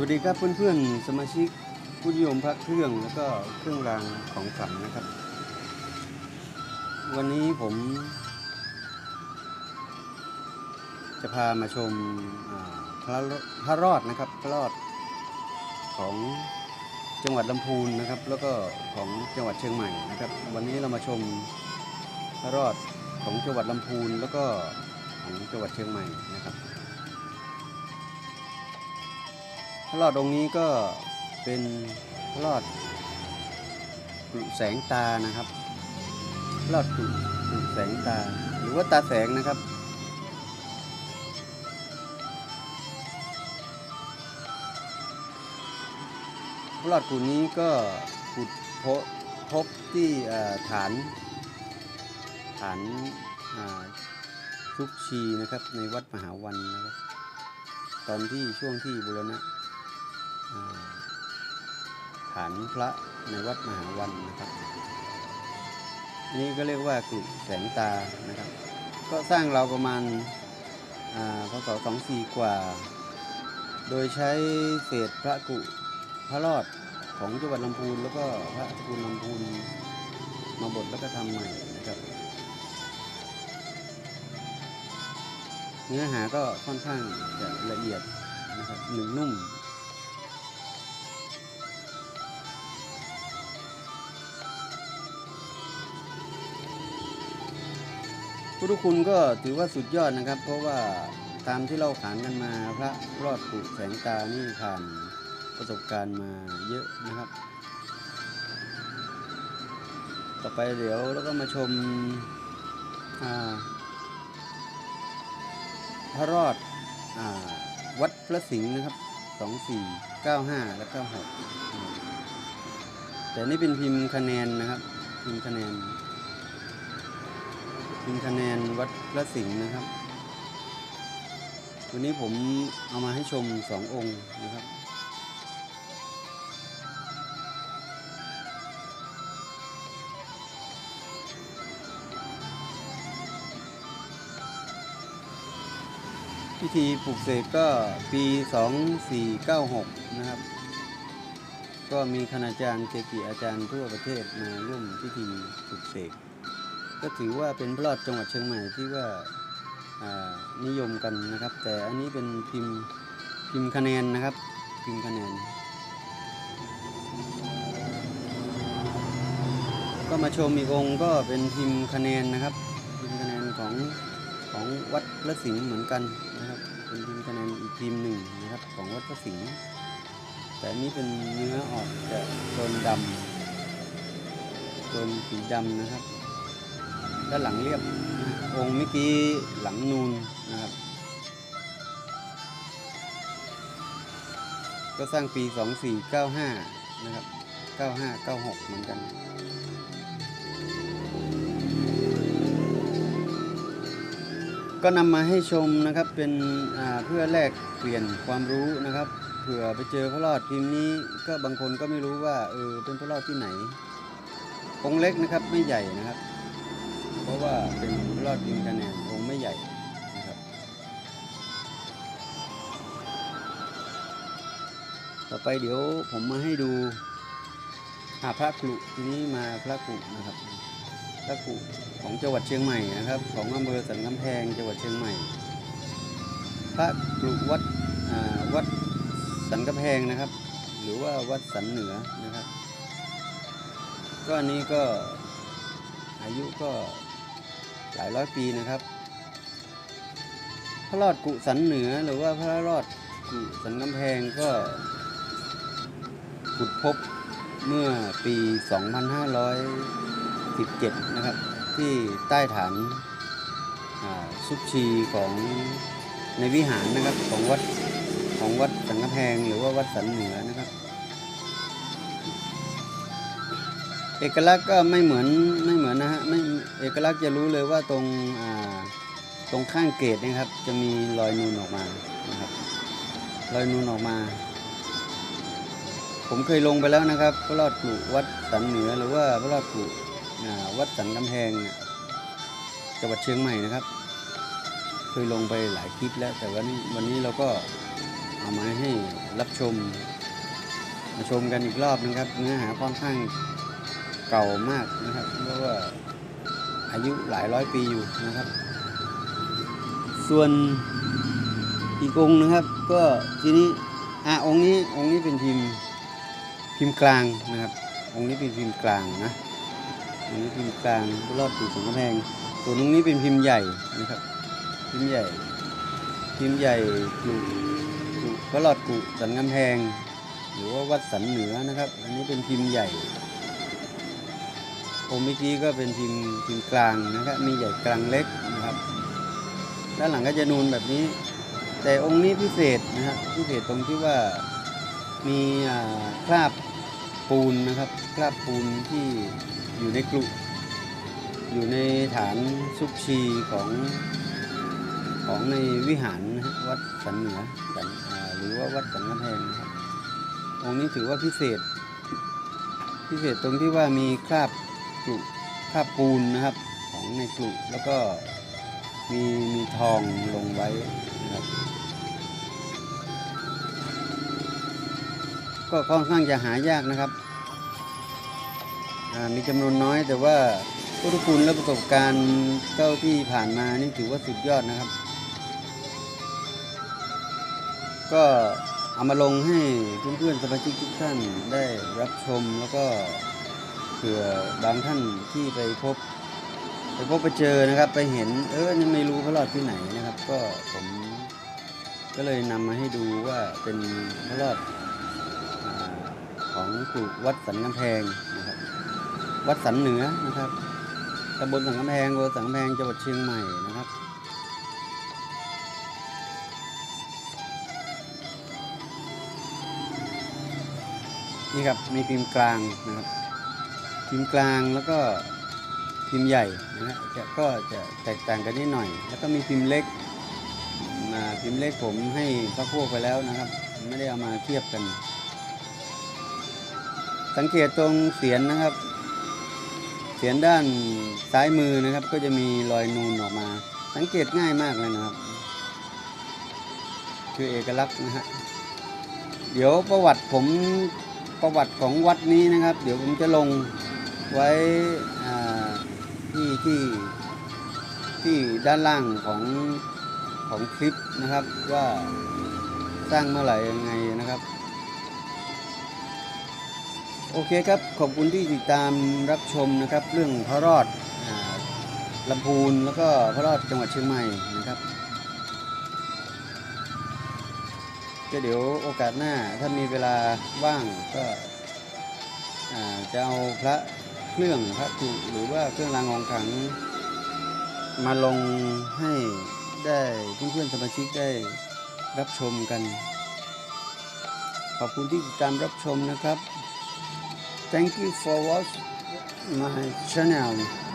วัสดีครับเพื่อนๆสมาชิกผู้นิยมพระเครื่องแล้วก็เครื่องรางของขลังนะครับ วันนี้ผม จะพามาชมพระพระรอดนะครับพระรอดของจังหวัดลำพูนนะครับ แล้วก็ของจังหวัดเชียงใหม่นะครับ วันนี้เรามาชมพระรอดของจังหวัดลำพูนแล้วก็ของจังหวัดเชียงใหม่นะครับ พระรอดองค์นี้ก็เป็นพระรอดกลุแสงตานะครับพระรอดกลุกลุแสงตา หรือว่าตาแสงนะครับ พระรอดกลุนี้ก็ขุดพบพบที่ฐานฐานอ่าชุกชีนะครับในวัดมหาวันนะครับ ตอนที่ช่วงที่บูรณะ ฐานพระในวัดมหาวันนะครับ อันนี้ก็เรียกว่ากลุ่มแสงตานะครับ ก็สร้างเราประมาณอ่าพศสองสี่กว่า โดยใช้เศษพระกุพระรอดของจังหวัดลำพูนแล้วก็พระตระกูลลำพูนมาบดแล้วก็ทำใหม่นะครับ เนื้อหาก็ค่อนข้างจะละเอียดนะครับหนึบนุ่ม พุทธคุณก็ถือว่าสุดยอดนะครับ เพราะว่าตามที่เราขานกันมาพระรอดปุแสงตานี่ผ่านประสบการณ์มาเยอะนะครับ ต่อไปเดี๋ยวเราก็มาชมพระรอดอวัดพระสิงห์นะครับสองสี่เก้าห้าและเก้าหกแต่นี่เป็นพิมพ์คะแนนนะครับ พิมพ์คะแนน พิมพ์คะแนนวัดพระสิงห์นะครับ วันนี้ผมเอามาให้ชมสององค์นะครับ พิธีปลูกเสกก็ปี 2496 นะครับ ก็มีคณาจารย์เกจิอาจารย์ทั่วประเทศมาร่วมพิธีปลูกเสก ก็ถือว่าเป็นพระรอดจังหวัดเชียงใหม่ที่ว่าานิยมกันนะครับ แต่อันนี้เป็นพิมพ์พิมพ์คะแนนนะครับ พิมพ์คะแนน ก็มาชมอีกองก็เป็นพิมพ์คะแนนนะครับ พิมพ์คะแนนของของวัดพระสิงห์เหมือนกันนะครับ เป็นพิมพ์คะแนนอีกพิมพ์หนึ่งนะครับ ของวัดพระสิงห์แต่นนี้เป็นเนื้อออกจะโทนดำโทนสีดำนะครับ ด้านหลังเรียบ องค์เมื่อกี้หลังนูนนะครับ ก็สร้างปี 2495 นะครับ 95 96 เหมือนกันก็นำมาให้ชมนะครับเป็นเพื่อแลกเปลี่ยนความรู้นะครับเผื่อไปเจอพระรอดพิมพ์นี้ก็บางคนก็ไม่รู้ว่าเออเป็นพระรอดที่ไหนองเล็กนะครับไม่ใหญ่นะครับ เพราะว่าเป็นรอดพิมพ์คะแนนองไม่ใหญ่นะครับต่อไปเดี๋ยวผมมาให้ดูหาพระกลุทีนี้มาพระกลุนะครับพระกลุของจังหวัดเชียงใหม่นะครับ ของอำเภอสันกำแพงจังหวัดเชียงใหม่ พระกลุวัดวัดสันกำแพงนะครับ หรือว่าวัดสันเหนือนะครับ ก็อันนี้ก็อายุก็ หลายร้อยปีนะครับ พระรอดกุสันเหนือหรือว่าพระรอดกุสันกำแพงก็ขุดพบเมื่อปี 2517 นะครับ ที่ใต้ฐานซุปชีของในวิหารนะครับของวัดของวัดสันกำแพงหรือว่าวัดสันเหนือนะครับ เอกลักษณ์ก็ไม่เหมือนไม่เหมือนนะฮะไม่เอกลักษณ์จะรู้เลยว่าตรงตรงข้างเกตนะครับ จะมีรอยนูนออกมานะครับรอยนูนออกมา ผมเคยลงไปแล้วนะครับพระรอดกุวัดสันเหนือหรือว่าพระรอดกุอ่วัดสันกำแพงจังหวัดเชียงใหม่นะครับ เคยลงไปหลายคลิปแล้ว แต่วันนี้วันนี้เราก็เอามาให้รับชมมาชมกันอีกรอบนึงครับ เนื้อหาค่อนข้าง เก่ามากนะครับเพราะว่าอายุหลายร้อยปีอยู่นะครับ ส่วนอีกองนะครับ ก็ทีนี้อะองนี้องนี้เป็นพิมพ์พิมพ์กลางนะครับ องนี้เป็นพิมพ์กลางนะองค์นี้พิมพ์กลางรอดปีสองกำแพง ส่วนองนี้เป็นพิมพ์ใหญ่นะครับ พิมพ์ใหญ่ พิมพ์ใหญ่กุกุพระรอดกุสันกำแพง หรือว่าวัดสันเหนือนะครับ อันนี้เป็นพิมพ์ใหญ่ องค์เมื่อกี้ก็เป็นพิมพ์พิมพ์กลางนะครับมีใหญ่กลางเล็กนะครับด้านหลังก็จะนูนแบบนี้ แต่องค์นี้พิเศษนะครับพิเศษตรงที่ว่ามีคราบปูนนะครับคราบปูนที่อยู่ในกลุอยู่ในฐานซุกชีของของในวิหารนะวัดสันเหนือหรือว่าวัดสันกำแพงนะครับองค์นี้ถือว่าพิเศษ พิเศษตรงที่ว่ามีคราบ กลุคราบปูนนะครับของในกลุแล้วก็มีมีทองลงไว้นะครับก็ค่อนข้างจะหายากนะครับ มีจำนวนน้อยแต่ว่าพุทธคุณและประสบการณ์เจ้าที่ผ่านมานี่ถือว่าสุดยอดนะครับ ก็เอามาลงให้เพื่อนๆสมาชิกทุกท่านได้รับชมแล้วก็ เผื่อบางท่านที่ไปพบ ไปพบไปเจอนะครับ ไปเห็นเออยังไม่รู้พระรอดที่ไหนนะครับ ก็ผมก็เลยนำมาให้ดูว่าเป็นพระรอดอของกลุ่วัดสันกำแพงนะครับ วัดสันเหนือนะครับตำบลสันกำแพงอำเภอสันกำแพงจังหวัดเชียงใหม่นะครับนี่ครับมีพิมพ์กลางนะครับ พิมพ์กลางแล้วก็พิมพ์ใหญ่นะฮะจะก็จะแตกต่างกันนิดหน่อย แล้วก็มีพิมพ์เล็กมาพิมพ์เล็กผมให้พระพวกไปแล้วนะครับ ไม่ได้เอามาเทียบกัน สังเกตตรงเสียนนะครับ เสียนด้านซ้ายมือนะครับ ก็จะมีรอยนูนออกมา สังเกตง่ายมากเลยนะครับ คือเอกลักษณ์นะฮะเดี๋ยวประวัติผมประวัติของวัดนี้นะครับ เดี๋ยวผมจะลง ไว้ที่ที่ที่ด้านล่างของของคลิปนะครับว่าสร้างเมื่อไหร่ยังไงนะครับ โอเคครับ ขอบคุณที่ติดตามรับชมนะครับ เรื่องพระรอดอลำพูนแล้วก็พระรอดจังหวัดเชียงใหม่นะครับก็เดี๋ยวโอกาสหน้าถ้ามีเวลาว่างก็จะเอาพระ เครื่องพระถุหรือว่าเครื่องรางของขลัง มาลงให้ได้เพื่อนๆสมาชิกได้รับชมกัน ขอบคุณที่ติดตามรับชมนะครับ Thank you for watching my channel.